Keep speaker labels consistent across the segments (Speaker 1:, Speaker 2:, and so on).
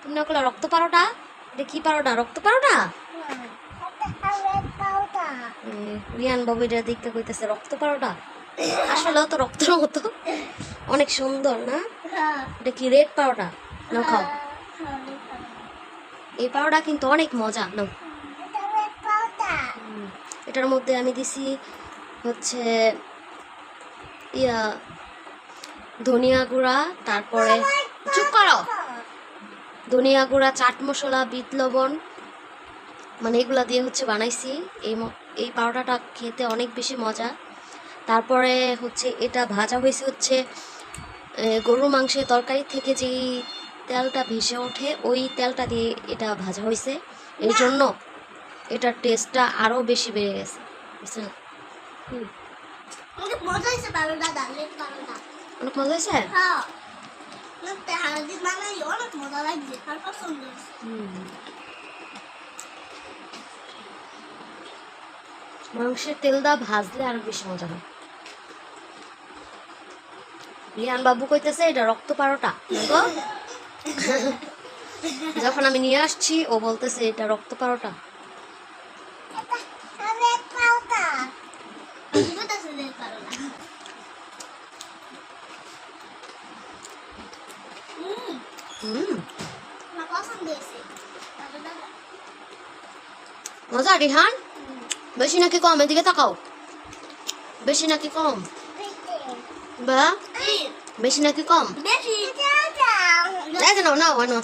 Speaker 1: তুমি না করলে রক্ত পারোটা এটা কি পারোটা রক্ত পারোটা রিয়ান বাবু এটা দেখতে কইতেছে, রক্ত পারোটা আসলেও তো রক্তের মতো। অনেক সুন্দর, না? এটা কি রেড পারোটা নাও খাও। এই পাউডা কিন্তু অনেক মজা, নাও। এটার মধ্যে আমি দিছি হচ্ছে ইয়া, ধনিয়া গুঁড়া, তারপরে চুপ করো। ধনিয়া গুঁড়া চাট মশলা বিট লবণ মানে এগুলা দিয়ে হচ্ছে বানাইছি। এই এই পাউডারটা খেতে অনেক বেশি মজা। তারপরে হচ্ছে এটা ভাজা হয়েছে হচ্ছে গরুর মাংসের তরকারি থেকে যেই তেলটা ভেসে ওঠে ওই তেলটা দিয়ে এটা ভাজা হয়েছে। এই জন্য এটার টেস্টটা আরও বেশি বেড়ে গেছে। বুঝছেন? হুম।
Speaker 2: অনেক মজা হয়েছে
Speaker 1: অনেক মজা হয়েছে?
Speaker 2: হ্যাঁ। অনেক মজা লাগছে আর পছন্দ হয়েছে
Speaker 1: হুম। মাংসের তেলটা ভাজলে আরও বেশি মজা হয় রিয়ান বাবু কইতেছে এটা রক্ত পারোটা যখন আমি নিয়ে আসছি ও বলতেছে এটা রক্ত পারোটা
Speaker 2: দুটো
Speaker 1: মজা রিহান বেশি নাকি কম এদিকে তাকাও বেশি নাকি কম বা বেশি নাকি কম নাও নাও নাও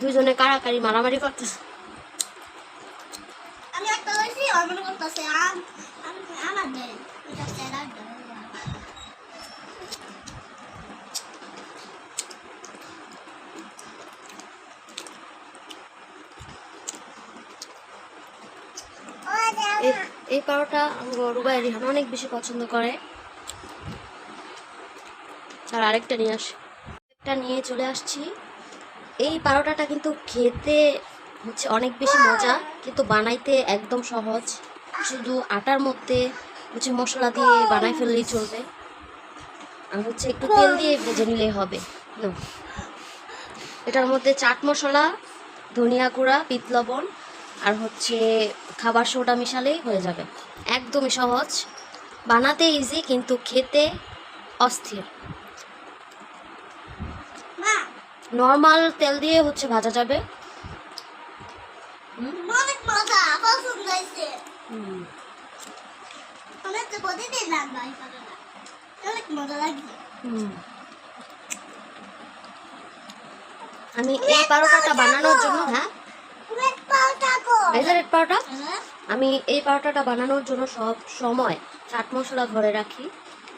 Speaker 1: দুজনে কারাকারি মারামারি করতেছে
Speaker 2: আমি একটা করতেছে আম আম- আমার
Speaker 1: এই এই রুবাই রিহান অনেক বেশি পছন্দ করে। আর আরেকটা নিয়ে আসি একটা নিয়ে চলে আসছি। এই পারোটাটা কিন্তু খেতে হচ্ছে অনেক বেশি মজা, কিন্তু বানাইতে একদম সহজ। শুধু আটার মধ্যে হচ্ছে মশলা দিয়ে বানাই ফেললেই চলবে। আর হচ্ছে একটু তেল দিয়ে ভেজে নিলেই হবে। এটার মধ্যে চাট মশলা, ধনিয়া গুঁড়া পিত লবণ আর হচ্ছে খাবার সোডা মিশালেই হয়ে যাবে। একদমই সহজ। বানাতে ইজি কিন্তু খেতে অস্থির। নর্মাল তেল দিয়ে হচ্ছে ভাজা যাবে। আমি এই পারোটাটা বানানোর জন্য হ্যাঁ?
Speaker 2: পাউডার
Speaker 1: পারোটা
Speaker 2: হ্যাঁ
Speaker 1: আমি এই পারোটাটা বানানোর জন্য সব সময় চাট মশলা ঘরে রাখি।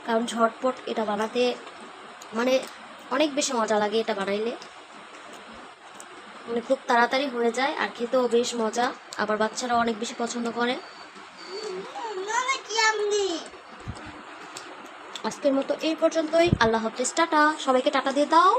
Speaker 1: কারণ ঝটপট এটা বানাতে মানে অনেক বেশি মজা লাগে এটা বানাইলে। মানে খুব তাড়াতাড়ি হয়ে যায় আর খেতেও বেশ মজা। আবার বাচ্চারা অনেক বেশি পছন্দ করে। আজকের মতো এই পর্যন্তই। আল্লাহ হাফিজ, টাটা। সবাইকে টাটা দিয়ে দাও।